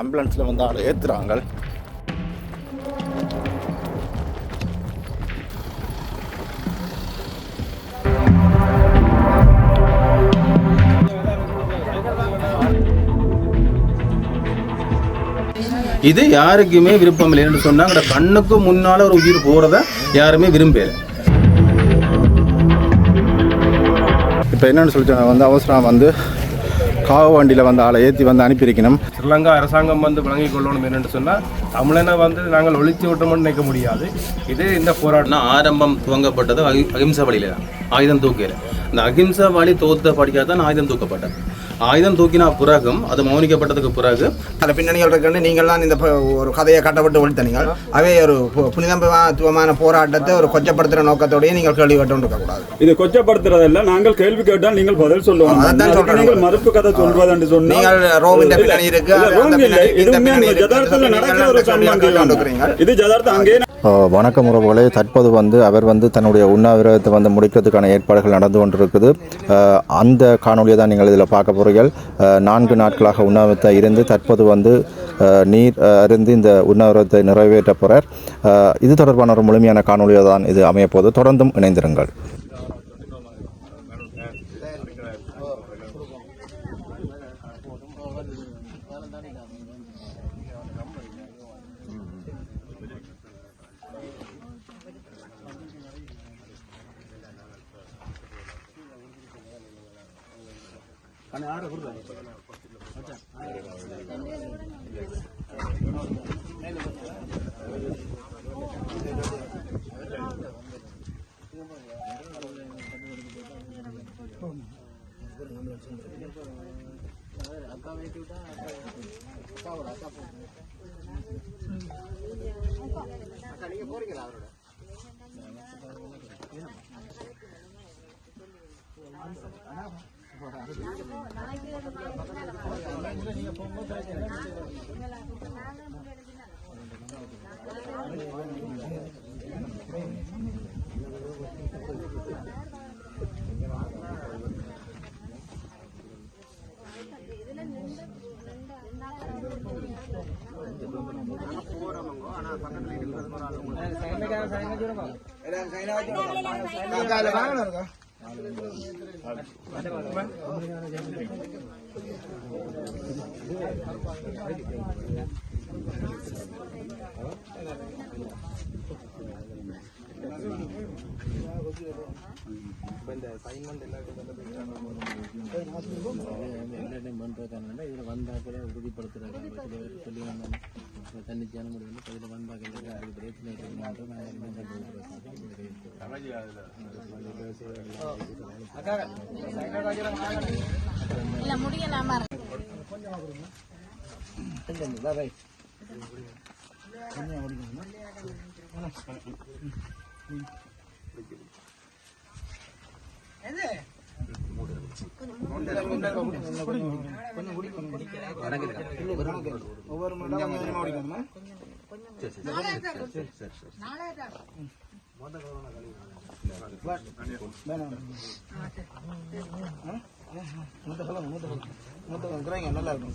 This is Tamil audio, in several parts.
ஆம்புலன்ஸில் வந்து ஆளை ஏற்றுறாங்க இது யாருக்குமே விருப்பம் இல்லைன்னு சொன்னா அங்கட கண்ணுக்கு முன்னால ஒரு உயிர் போறத யாருமே விரும்பல இப்போ என்னன்னு சொல்லிட்டு வந்து அவசரம் வந்து காவு வண்டியில் வந்து ஆளை ஏற்றி வந்து அனுப்பியிருக்கணும். ஸ்ரீலங்கா அரசாங்கம் வந்து வழங்கிக் கொள்ளணும் என்னென்று சொன்னால் தமிழனை வந்து நாங்கள் ஒழித்து விட்டோம்னு நினைக்க முடியாது. இது இந்த போராட்டம். ஆரம்பம் துவங்கப்பட்டது அகி வழியில் வழியில தான். ஆயுதம் தூக்கையில் இந்த அகிம்சை வழி தோத்த படிக்காதான் ஆயுதம் தூக்கப்பட்டது. ஆயுதம் தூக்கினா பிறகும் அது மௌனிக்கப்பட்டதுக்கு பிறகு அந்த பின்னணிகள் இருக்குன்னு நீங்கள் தான் இந்த ஒரு கதையை கட்டப்பட்டு ஒழித்தனீங்கள். அவை ஒரு புனிதத்துவமான போராட்டத்தை ஒரு கொச்சப்படுத்துகிற நோக்கத்தோடய நீங்கள் கேள்வி கேட்டு இருக்கக்கூடாது இது கொச்சப்படுத்துறதல்ல நாங்கள் கேள்வி கேட்டால் நீங்கள் பதில் சொல்லுவோம் அதுக்கு சொல்றேன். நீங்கள் மறுப்பு கதை சொல்வது என்று சொன்னால் நீங்கள் ரோமின் பின்னணி இருக்கு இது நடக்கிற ஒரு சம்பவம். யதார்த்தம் அங்கே வணக்கம் உறவுகளே. தற்போது வந்து அவர் வந்து தன்னுடைய உண்ணாவிரதத்தை வந்து முடிக்கிறதுக்கான ஏற்பாடுகள் நடந்து கொண்டிருக்குது. அந்த காணொலியை தான் நீங்கள் இதில் பார்க்க போகிறீர்கள் நான்கு நாட்களாக உண்ணாவிரதத்தை இருந்து தற்போது வந்து நீர் அருந்து இந்த உண்ணாவிரதத்தை நிறைவேற்ற போகிறார் இது தொடர்பான ஒரு முழுமையான காணொலியை தான் இது அமையப்போது தொடர்ந்தும் இணைந்திருங்கள். కానీ ఆడ కుర్రా అక్క వేటి అక్క అక్క அக்கா நீங்க போறீங்களா அவரோட ஆனா நாளைக்கு இதில் வந்தாக்களே உறுதிப்படுத்துறாங்க சொல்லி வந்தாங்க தன்னிச்சையான முடிவு வந்து இதில் வந்தாக்கள் அது பிரச்சனை இல்ல முடியலாமா ஒவ்வொரு ஒவ்வொரு மூத்த மூத்த மூத்த குறைங்க, நல்லா இருக்கும்.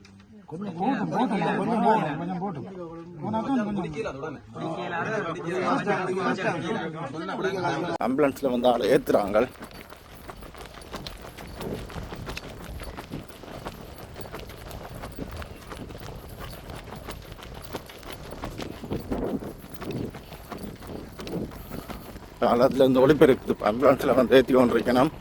கொஞ்சம் போட்டும், போட்டும், கொஞ்சம் போட்டும், கொஞ்சம் போட்டும். ஆம்புலன்ஸில் வந்து ஆளை ஏற்றுறாங்க அதில் இந்த ஒளிபெருக்கு ஆம்புலன்ஸில் வந்து ஏற்றி கொண்டிருக்கணும்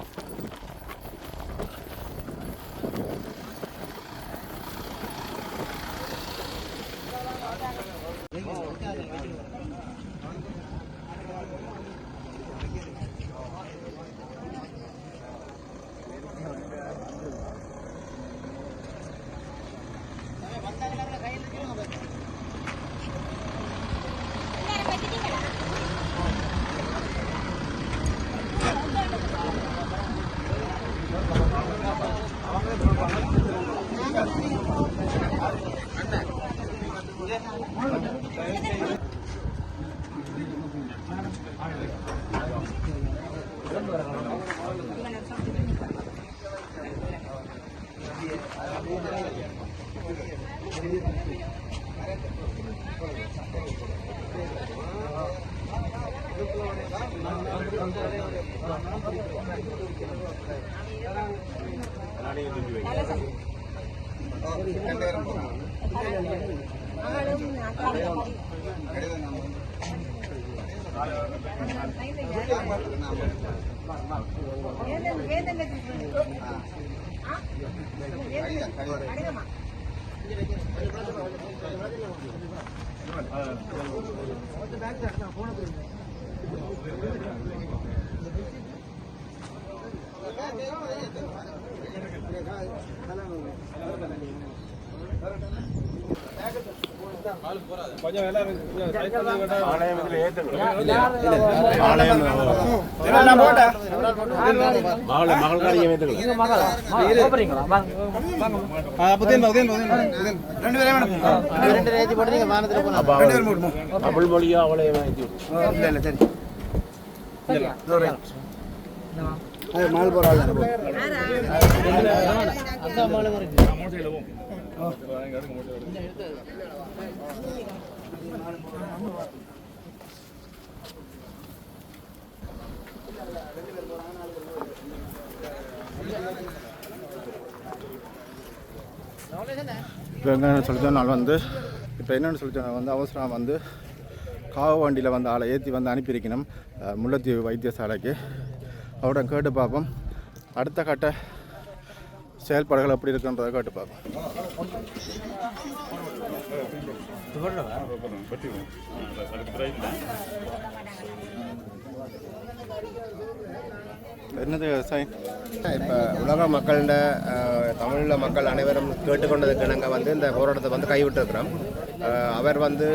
வேதங்க ரேத்தி போட்டு நீங்க வானத்துல போலாம். அது மால் போற இப்போ என்னென்னு சொல்லி சொன்னால் வந்து இப்போ என்னென்னு சொல்லி சொன்னால் வந்து அவசரம் வந்து காவ வண்டியில் வந்து ஆளை ஏற்றி வந்து அனுப்பியிருக்கணும் முல்லைத்தீவு வைத்தியசாலைக்கு. அவட கேட்டு பார்ப்போம். அடுத்த கட்ட செயல்பாடுகள் எப்படி இருக்குன்றதை கேட்டு பார்ப்போம். என்னது சைன் இப்போ உலக மக்கள்கிட்ட தமிழீழ மக்கள் அனைவரும் கேட்டுக்கொண்டதுக்கு நாங்கள் வந்து இந்த போராட்டத்தை வந்து கைவிட்டிருக்கிறோம். அவர் வந்து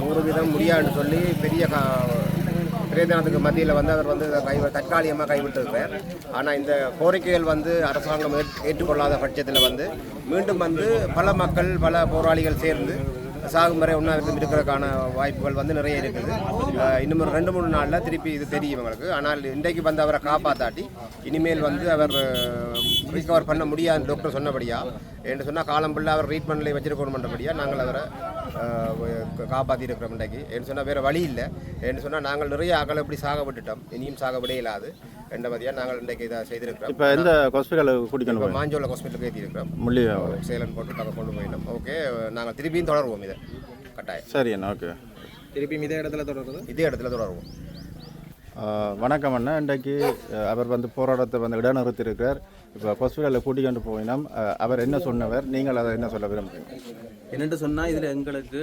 நூறு வீதம் முடியாதுன்னு சொல்லி பெரிய கா பிரயோஜனத்துக்கு மத்தியில் வந்து அவர் வந்து கை தற்காலிகமாக கைவிட்டிருக்கிறார். ஆனால் இந்த கோரிக்கைகள் வந்து அரசாங்கம் ஏற்- ஏற்றுக்கொள்ளாத பட்சத்தில் வந்து மீண்டும் வந்து பல மக்கள் பல போராளிகள் சேர்ந்து சாகும் வரை உண்ணாவிரதம் இருக்கிறதுக்கான வாய்ப்புகள் வந்து நிறைய இருக்குது. இன்னும் ஒரு ரெண்டு மூணு நாளில் திருப்பி இது தெரியும் எங்களுக்கு ஆனால் இன்றைக்கு வந்து அவரை காப்பாற்றாட்டி இனிமேல் வந்து அவர் ரிகவர் பண்ண முடியாது டாக்டர் சொன்னபடியா? என்று சொன்னால் காலம் ஃபுல்லாக அவர் ட்ரீட்மெண்ட்டில் வச்சிருக்கணும்ன்றபடியா நாங்கள் அவரை காப்பாற்றி இருக்கிறோம் இன்றைக்கு. என்று சொன்னால் வேறு வழி இல்லை. என்று சொன்னால் நாங்கள் நிறைய அகலை இப்படி சாக விட்டுட்டோம். இனியும் சாக விட இயலாது என்ற மாதிரியாக நாங்கள் இன்றைக்கு இதை செய்திருக்கிறோம். இப்போ எந்த ஹாஸ்பிட்டலுக்கு கூட்டிக்கணும் இப்போ மாஞ்சோல ஹாஸ்பிட்டலுக்கு ஏற்றிருக்கிறோம் சேலன் போட்டு நாங்கள் கொண்டு போயிட்டோம் ஓகே நாங்கள் திருப்பியும் தொடருவோம் இதை. கட்டாயம். சரி அண்ணா ஓகே. திருப்பி இதே இடத்துல தொடருது இதே இடத்துல தொடருவோம். வணக்கம் அண்ணா. இன்றைக்கு அவர் வந்து போராட்டத்தை வந்து இடைநிறுத்தியிருக்கிறார். இப்போ ஹாஸ்பிட்டலில் கூட்டிக்கொண்டு போயினோம் அவர் என்ன சொன்னவர்? நீங்கள் அதை என்ன சொல்ல விரும்புகிறீங்க என்னென்று சொன்னால் இதில் எங்களுக்கு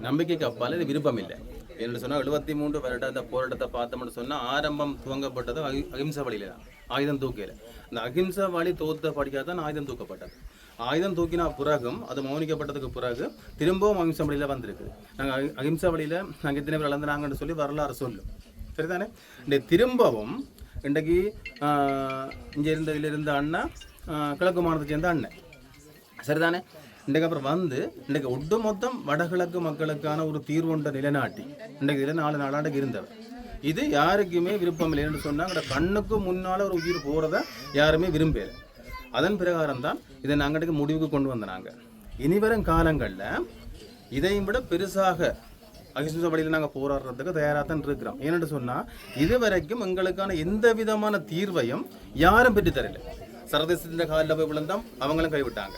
நம்பிக்கைக்கு அப்பால் இது விருப்பம் இல்லை என்னென்னு சொன்னால் எழுபத்தி மூன்று வருட அந்த போராட்டத்தை பார்த்தோம்னு சொன்னால் ஆரம்பம் துவங்கப்பட்டது அகி- அகிம்சை வழியில் தான். ஆயுதம் தூக்கையில். அந்த அகிம்சை வழி தோத்த படிக்காத தான் ஆயுதம் தூக்கப்பட்டது. ஆயுதம் தூக்கினா பிறகும் அது மௌனிக்கப்பட்டதுக்கு பிறகு திரும்பவும் அகிம்சை வழியில் வந்திருக்கு நாங்கள் அகிம்சை வழியில் நாங்கள் எத்தனை பேர் இழந்துனாங்கன்னு சொல்லி வரலாறு சொல்லும். சரிதானே? இந்த திரும்பவும் இன்றைக்கு இங்கே இருந்ததில் இருந்த அண்ணா கிழக்கு மாநிலத்தை சேர்ந்த அண்ணன். சரிதானே? இன்றைக்கு அப்புறம் வந்து இன்றைக்கு ஒட்டுமொத்தம் வடகிழக்கு மக்களுக்கான ஒரு தீர்வுண்ட நிலைநாட்டி இன்றைக்கு இதில் நாலு நாளாண்டுக்கு இருந்தவர். இது யாருக்குமே விருப்பம் இல்லைன்னு சொன்னால் கண்ணுக்கு முன்னால் ஒரு உயிர் போகிறத யாருமே விரும்பல. அதன் பிரகாரம் தான் இதை நாங்கள் முடிவுக்கு கொண்டு வந்த நாங்கள் இனி வரும் காலங்களில் இதையும் விட பெருசாக அகிம்சை வழியில் நாங்கள் போராடுறதுக்கு தயாராக தான் இருக்கிறோம். ஏன்னு சொன்னால் இது வரைக்கும் எங்களுக்கான எந்த விதமான தீர்வையும் யாரும் பெற்றுத்தரல. சரதேசத்தின் காலில் போய் விழுந்தோம் அவங்களும் கைவிட்டாங்க.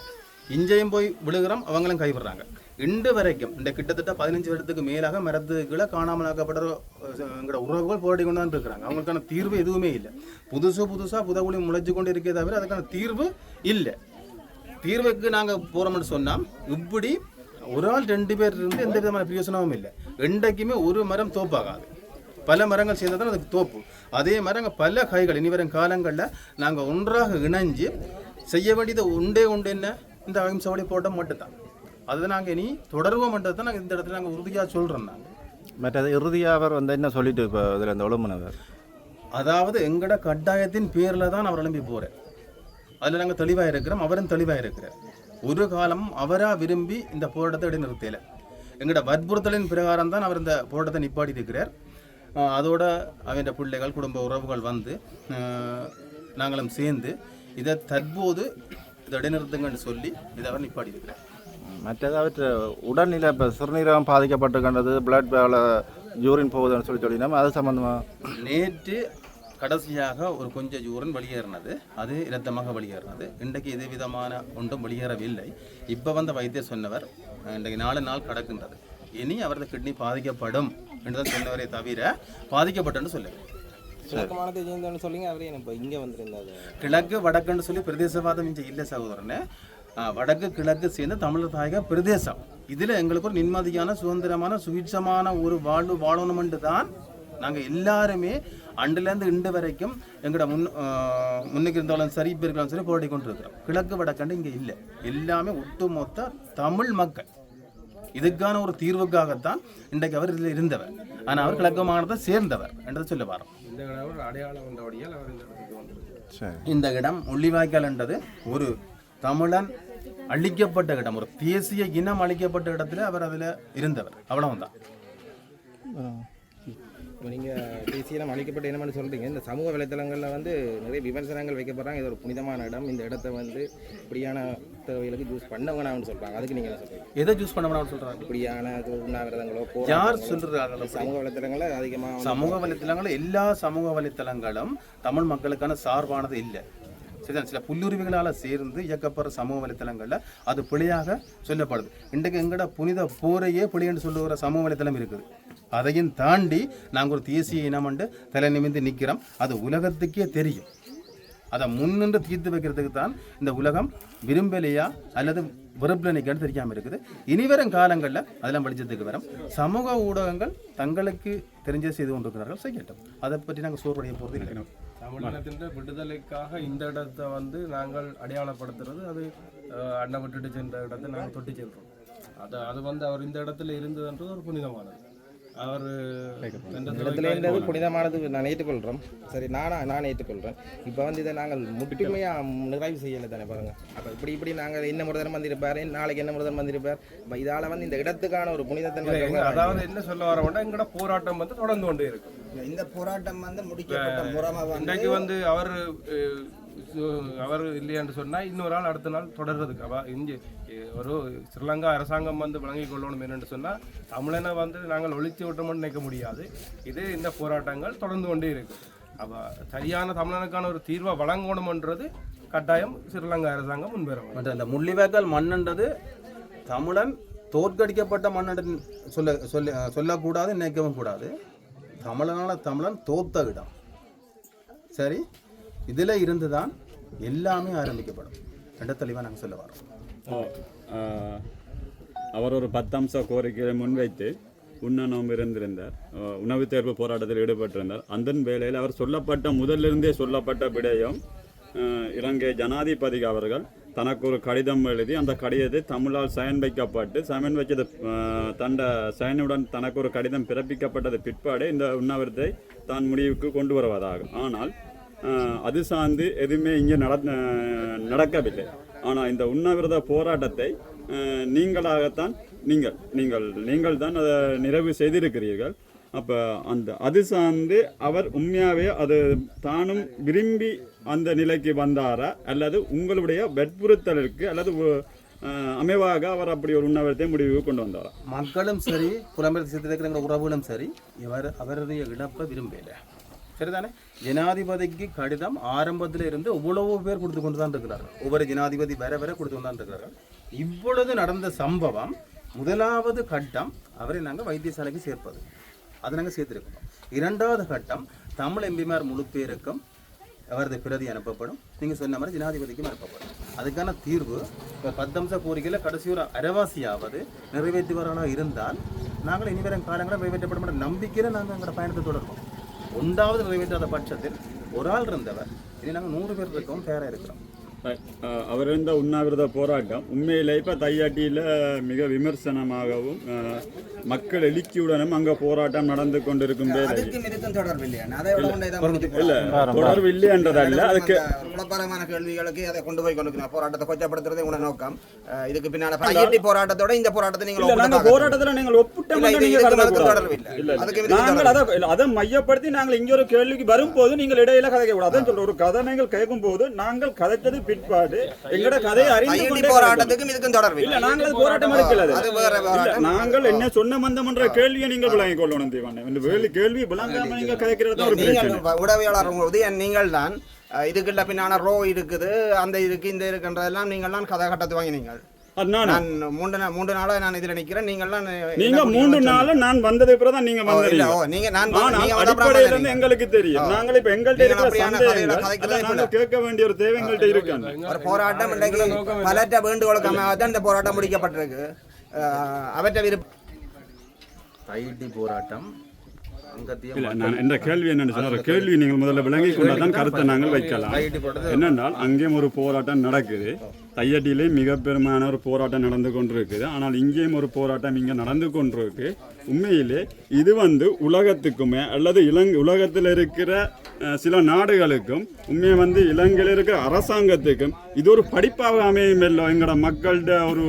இஞ்சையும் போய் விழுகிறோம் அவங்களும் கைவிடுறாங்க. இன்று வரைக்கும் இந்த கிட்டத்தட்ட பதினஞ்சு வருடத்துக்கு மேலாக மரத்துக்குள்ள காணாமலாக்கப்பட்ட எங்களோட உறவுகள் போராடி கொண்டு தான் இருக்கிறாங்க அவங்களுக்கான தீர்வு எதுவுமே இல்லை. புதுசு புதுசாக புதகுழி முளைச்சு கொண்டு இருக்கே தவிர அதுக்கான தீர்வு இல்லை. தீர்வுக்கு நாங்கள் போகிறோம்னு சொன்னால் இப்படி ஒரு ஆள் ரெண்டு பேர் இருந்து எந்த விதமான பிரயோசனமும் இல்லை. என்றைக்குமே ஒரு மரம் தோப்பாகாது. பல மரங்கள் சேர்ந்தா தான் அதுக்கு தோப்பு. அதே மரங்கள் பல காய்கள் இனி வரும் காலங்களில் நாங்கள் ஒன்றாக இணைஞ்சு செய்ய வேண்டியது உண்டே உண்டு என்ன? இந்த அகிம்சை வழி போட்ட மட்டும்தான். அதை நாங்கள் இனி தொடர்வோம்ன்றது தான் நாங்கள் இந்த இடத்துல நாங்கள் உறுதியாக சொல்கிறோம் நாங்கள் மற்றது இறுதியாக அவர் வந்து என்ன சொல்லிட்டு இப்போ இதில் இந்த ஒழுங்குனவர் அதாவது எங்கட கட்டாயத்தின் பேரில் தான் அவர் எழும்பி போகிறார் அதில் நாங்கள் தெளிவாக இருக்கிறோம் அவரும் தெளிவாக இருக்கிறார். ஒரு காலம் அவராக விரும்பி இந்த போராட்டத்தை இடைநிறுத்தல. எங்கட வற்புறுத்தலின் பிரகாரம் தான் அவர் இந்த போராட்டத்தை நிப்பாட்டி இருக்கிறார் அதோட அவன் பிள்ளைகள் குடும்ப உறவுகள் வந்து நாங்களும் சேர்ந்து இதை தற்போது இதை இடைநிறுத்துங்கன்னு சொல்லி இதை அவர் நிப்பாட்டி இருக்கிறார் மற்றது அவற்றை உடல்நிலை இப்போ சிறுநீரகம் பாதிக்கப்பட்டிருக்கின்றது பிளட் யூரின் போகுதுன்னு சொல்லி சொல்லினோம் அது சம்மந்தமாக நேற்று கடைசியாக ஒரு கொஞ்சம் யூரன் வெளியேறினது. அது இரத்தமாக வெளியேறினது. இன்றைக்கு எது விதமான ஒன்றும் வெளியேறவில்லை. இப்போ வந்த வைத்தியர் சொன்னவர் இன்றைக்கு நாலு நாள் கடக்கின்றது. இனி அவரது கிட்னி பாதிக்கப்படும் என்றுதான் சொன்னவரே தவிர பாதிக்கப்பட்டன்னு சொல்லவில்லை. விளக்கமானதை சேர்ந்தோன்னு சொல்லிங்க அவரே இப்போ இங்கே வந்திருந்தாரு. கிழக்கு வடக்குன்னு சொல்லி பிரதேசவாதம் இங்கே இல்லை சகோதரனே. வடக்கு கிழக்கு சேர்ந்து தமிழர் தாயக பிரதேசம். இதில் எங்களுக்கு ஒரு நிம்மதியான சுதந்திரமான சுவிட்சமான ஒரு வாழ்வு வாழணுமென்று தான் நாங்கள் எல்லாருமே அண்டுலேருந்து இண்டு வரைக்கும் எங்களோட முன் முன்னுக்கு இருந்தாலும் சரி இப்போ இருந்தாலும் சரி போராடி கொண்டு இருக்கிறோம் கிழக்கு வடக்கண்டு இங்கே இல்லை. எல்லாமே ஒட்டுமொத்த தமிழ் மக்கள். இதுக்கான ஒரு தீர்வுக்காகத்தான் இன்றைக்கு அவர் இதில் இருந்தவர். ஆனால் அவர் கிழக்கு மாகாணத்தை சேர்ந்தவர் என்றதை சொல்ல வரோம். இந்த கடவுள் அடையாளம் வந்தபடியால் அவர் இந்த இடத்துக்கு வந்திருக்கார் சரி. இந்த இடம் முள்ளிவாய்க்கால் என்றது ஒரு தமிழன் அழிக்கப்பட்ட இடம். ஒரு தேசிய இனம் அழிக்கப்பட்ட இடத்துல அவர் அதில் இருந்தவர். அவ்வளவுதான். நீங்கள் தேசியம் அளிக்கப்பட்ட என்ன பண்ணி சொல்கிறீங்க இந்த சமூக வலைத்தளங்களில் வந்து நிறைய விமர்சனங்கள் வைக்கப்படுறாங்க. இது ஒரு புனிதமான இடம். இந்த இடத்த வந்து இப்படியான தேவைகளுக்கு யூஸ் பண்ண வேணாம்னு சொல்கிறாங்க அதுக்கு நீங்கள் என்ன சொல்கிறீங்க எதை சூஸ் பண்ண வேணாம்னு சொல்றாங்க? இப்படியான உண்ணாவிரதங்களோ யார் சொல்றாங்க சமூக வலைத்தளங்களில் அதிகமாக சமூக வலைத்தளங்கள் எல்லா சமூக வலைத்தளங்களும் தமிழ் மக்களுக்கான சார்பானது இல்லை. சரிதான்? சில புல்லுரிமைகளால் சேர்ந்து இயக்கப்படுற சமூக வலைத்தளங்களில் அது பிழையாக சொல்லப்படுது. இன்றைக்கு எங்கட புனித போரையே பிழைன்னு சொல்லுகிற சமூக வலைத்தளம் இருக்குது. அதையும் தாண்டி நாங்கள் ஒரு தேசிய இனம் என்று தலை நிமிந்து நிற்கிறோம் அது உலகத்துக்கே தெரியும். அதை முன்னின்று தீர்த்து வைக்கிறதுக்கு தான் இந்த உலகம் விரும்பலையா அல்லது வெறுப்பில் நிற்கன்னு தெரியாமல் இருக்குது. இனிவரும் காலங்களில் அதெல்லாம் வெளிச்சத்துக்கு வரும். சமூக ஊடகங்கள் தங்களுக்கு தெரிஞ்ச செய்து கொண்டிருக்கிறார்கள். செய்யட்டும் அதை பற்றி நாங்கள் சோர்வடைய போகிறது இல்லை தமிழினத்தின் விடுதலைக்காக இந்த இடத்தை வந்து நாங்கள் அடையாளப்படுத்துறது. அது அண்ணன் விட்டுட்டு சென்ற இடத்தை நாங்கள் தொட்டு செல்றோம் அது அது வந்து அவர் இந்த இடத்துல இருந்ததுன்றது ஒரு புனிதமானது. அவர் இடத்துல இருந்தது புனிதமானது நான் ஏற்றுக்கொள்கிறோம் சரி நானா நான் ஏற்றுக்கொள்கிறேன் இப்போ வந்து இதை நாங்கள் முற்றுமையாக நிறைவு செய்யலை தானே பாருங்க. அப்போ இப்படி இப்படி நாங்கள் என்ன முருதன் வந்திருப்பார் நாளைக்கு என்ன முருதன் வந்திருப்பார். இப்போ இதால் வந்து இந்த இடத்துக்கான ஒரு புனிதத்தன்மை அதாவது என்ன சொல்ல வரோம்னா எங்கட போராட்டம் வந்து தொடர்ந்து கொண்டே இருக்கு இந்த போராட்டம் வந்து முடிக்கப்பட்ட முறைமை வந்து இன்றைக்கு வந்து அவர் அவர் இல்லையான்னு சொன்னா இன்னொரு நாள் அடுத்த நாள் தொடர்றதுக்கு. அவ இங்கே அஹ், ஒரு ஸ்ரீலங்கா அரசாங்கம் வந்து வழங்கி கொள்ளணும் என்னன்னு சொன்னா தமிழனை வந்து நாங்கள் ஒழித்து விட்டோம்னு நினைக்க முடியாது. இது இந்த போராட்டங்கள் தொடர்ந்து கொண்டே இருக்கு. அப்ப சரியான தமிழனுக்கான ஒரு தீர்வை வழங்கணும்ன்றது கட்டாயம் ஸ்ரீலங்கா அரசாங்கம் முன்வரும். மற்ற இந்த முள்ளிவாய்க்கால் மண்ணுன்றது தமிழன் தோற்கடிக்கப்பட்ட மன்னன் சொல்ல சொல்ல சொல்லக்கூடாது நினைக்கவும் கூடாது. தமிழனான தமிழன் தோத்த இடம். சரி? இதில் இருந்து தான் எல்லாமே ஆரம்பிக்கப்படும். ரெண்ட தெளிவாக நாங்கள் சொல்ல வரோம். அவர் ஒரு பத்தம்ச கோரிக்கையை முன்வைத்து உண்ண இருந்திருந்தார். உணவு தேர்வு போராட்டத்தில் ஈடுபட்டிருந்தார். அந்த வேளையில் அவர் சொல்லப்பட்ட முதலிருந்தே சொல்லப்பட்ட விடயம் இலங்கை ஜனாதிபதி அவர்கள் தனக்கு ஒரு கடிதம் எழுதி அந்த கடிதத்தை தமிழால் சயன் வைக்கப்பட்டு சயன் வைச்சது தண்ட சயனுடன் தனக்கு ஒரு கடிதம் பிறப்பிக்கப்பட்டது பிற்பாடு இந்த உண்ணாவிரத்தை தான் முடிவுக்கு கொண்டு வருவதாகும் ஆனால் அது சார்ந்து எதுவுமே இங்கே நட நடக்கவில்லை. ஆனால் இந்த உண்ணாவிரத போராட்டத்தை நீங்களாகத்தான் நீங்கள் நீங்கள் நீங்கள் தான் அதை நிறைவு செய்திருக்கிறீர்கள். அப்போ அந்த அது சார்ந்து அவர் உண்மையாகவே அது தானும் விரும்பி அந்த நிலைக்கு வந்தாரா? அல்லது உங்களுடைய வற்புறுத்தலுக்கு அல்லது அமைவாக அவர் அப்படி ஒரு உண்ணாவிரத்தை முடிவுக்கு கொண்டு வந்தாரா? மக்களும் சரி புலம்பெயர் சித்திருக்கிற உறவுகளும் சரி இவர் அவருடைய இழப்பை விரும்பல சரிதானே? ஜனாதிபதிக்கு கடிதம் ஆரம்பத்தில் இருந்து இவ்வளவு பேர் கொடுத்து கொண்டு தான் இருக்கிறார்கள். ஒவ்வொரு ஜனாதிபதி வர வர கொடுத்து கொண்டு தான் இருக்கிறார்கள். இவ்வளவு நடந்த சம்பவம் முதலாவது கட்டம் அவரை நாங்கள் வைத்தியசாலைக்கு சேர்ப்பது. அதை நாங்கள் சேர்த்துருக்கோம் இரண்டாவது கட்டம் தமிழ் எம்பிமார் முழு பேருக்கும் அவரது பிரதி அனுப்பப்படும். நீங்கள் சொன்ன மாதிரி ஜனாதிபதிக்கும் அனுப்பப்படும். அதுக்கான தீர்வு இப்போ பத்தம்ச கோரிக்கையில் கடைசி ஒரு அரைவாசியாவது நிறைவேற்றுவர்களாக இருந்தால் நாங்கள் இனிவரும் காலங்களில் நிறைவேற்றப்படும் மாட்டோம் நம்பிக்கையில் நாங்கள் எங்களோட பயணத்தை தொடர்போம் ஒன்றாவது நிறைவேற்றாத பட்சத்தில் ஒரு ஆள் இருந்தவர் இனி நாங்கள் நூறு பேர் இருக்கவும் தயாராக இருக்கிறோம். அவர் இருந்த உண்ணாவிரத போராட்டம் உண்மையிலே இப்போ தையாட்டியில் மிக விமர்சனமாகவும் மக்கள் எழுச்சியுடனும் அங்கே போராட்டம் நடந்து கொண்டிருக்கும் இல்ல. தொடர்பு இல்லைன்றதல்ல அதுக்கு குழப்பமான கேள்விகளுக்கு அதை கொண்டு போய் கொண்டு போராட்டத்தை கொச்சப்படுத்துறதே உங்களோட நோக்கம். இதுக்கு பின்னால ஐஐடி போராட்டத்தோட இந்த போராட்டத்தை நீங்கள் போராட்டத்துல நீங்கள் ஒப்பிட்ட அதை மையப்படுத்தி நாங்கள் இங்க ஒரு கேள்விக்கு வரும்போது நீங்கள் இடையில கதைக்க கூடாது. ஒரு கதை நீங்கள் கேட்கும் போது நாங்கள் கதைத்தது பிற்பாடு எங்களோட கதையை அறிந்து கொண்டே. போராட்டத்துக்கும் இதுக்கும் தொடர்பு இல்ல நாங்கள் போராட்டம் எடுக்கல அது வேற இல்ல, போராட்டம். நாங்கள் என்ன சொன்ன மந்தமன்ற கேள்வியை நீங்கள் விளங்கிக் கொள்ளணும் தீவான இந்த வேலி கேள்வி விளங்காம நீங்க கதைக்கிறது தான் ஒரு பிரச்சனை உடவியாளர் உதயன் நீங்கள் தான் இதுக்குள்ள பின்னால ரோ இருக்குது அந்த இதுக்கு இந்த இருக்குன்றதெல்லாம் நீங்கள் தான் கதை கட்டத்து வாங்கினீங்க. நான்? மூன்று நா- மூன்று நாளா நான் இதுல நிக்கிறேன். நீங்கள்லாம் நீங்க மூன்று நாள் நான் வந்தது பிறகு நீங்க ஓ, இல்ல, வந்தீங்க ஓ, நீங்க நான் நீங்க அடிப்படையில தான் இருந்து நீங்க. எங்களுக்கு தெரியும். நாங்கள் இப்ப எங்கள்கிட்ட நீங்கள் இருக்கிற சந்தேகங்கள் கேட்க வேண்டிய ஒரு தேவை ஒரு போராட்டம் இன்றைக்கு பலற்ற வேண்டுகோளுக்கு அமையாக இந்த போராட்டம் முடிக்கப்பட்டிருக்கு. அவற்றை விருப்ப ஐடி போராட்டம். இல்ல நான் என்ற கேள்வி என்னன்னு கேள்வி நீங்கள் முதல்ல விளங்கி கொண்டாதான் கருத்தை நாங்கள் வைக்கலாம். என்னென்றால் அங்கேயும் ஒரு போராட்டம் நடக்குது. தையட்டிலே மிக பெருமையான ஒரு போராட்டம் நடந்து கொண்டிருக்குது. ஆனால் இங்கேயும் ஒரு போராட்டம் இங்கே நடந்து கொண்டிருக்கு. உண்மையிலே இது வந்து உலகத்துக்குமே அல்லது இலங்கை உலகத்தில் இருக்கிற சில நாடுகளுக்கும் உண்மையை வந்து இலங்கையில் இருக்கிற அரசாங்கத்துக்கும் இது ஒரு படிப்பாக அமையும் இல்லை எங்களோட மக்கள்கிட்ட ஒரு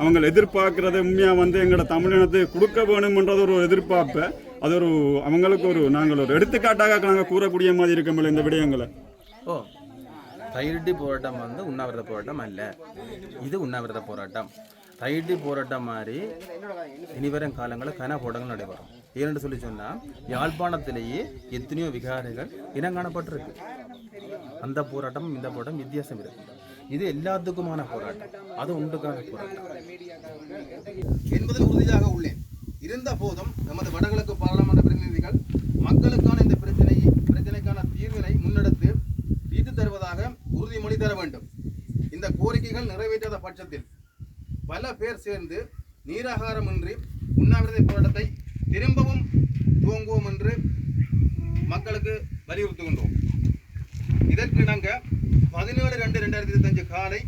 அவங்க எதிர்பார்க்கறத உண்மையாக வந்து எங்களோட தமிழினத்துக்கு கொடுக்க வேணும்ன்றது ஒரு எதிர்பார்ப்பை அது ஒரு அவங்களுக்கு ஒரு நாங்கள் ஒரு எடுத்துக்காட்டாக நாங்கள் கூறக்கூடிய மாதிரி இருக்கமில்ல இந்த விடயங்களை. ஓ தையடி போராட்டம் வந்து உண்ணாவிரத போராட்டம் அல்ல. இது உண்ணாவிரத போராட்டம். தையடி போராட்டம் மாதிரி இனிவரும் காலங்களில் கன போராட்டங்கள் நடைபெறும். ஏன்னு சொல்லி சொன்னால் யாழ்ப்பாணத்திலேயே எத்தனையோ விகாரைகள் இனங்காணப்பட்டிருக்கு. அந்த போராட்டம் இந்த போராட்டம் வித்தியாசம் இருக்கு. இது எல்லாத்துக்குமான போராட்டம். அது உண்டுக்கான போராட்டம். என்பதில் உறுதியாக உள்ளேன். இருந்த போதும் நமது வடகிழக்கு பாராளுமன்ற பிரதிநிதிகள் மக்களுக்கான இந்த பிரச்சனை பிரச்சனைக்கான தீர்வினை முன்னெடுத்து தீர்த்து தருவதாக உறுதிமொழி தர வேண்டும் இந்த கோரிக்கைகள் நிறைவேற்றாத பட்சத்தில் பல பேர் சேர்ந்து நீராகாரமின்றி உண்ணாவிரத போராட்டத்தை திரும்பவும் துவங்குவோம் என்று மக்களுக்கு வலியுறுத்துகின்றோம். இதற்கு இணங்க பதினேழு ரெண்டு ரெண்டாயிரத்தி இருபத்தஞ்சு காலை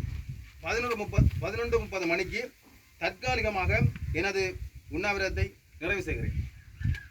பதினொன்று முப்பது பதினொன்று முப்பது மணிக்கு தற்காலிகமாக எனது உண்ணாவிரதத்தை நிறைவு செய்கிறேன்.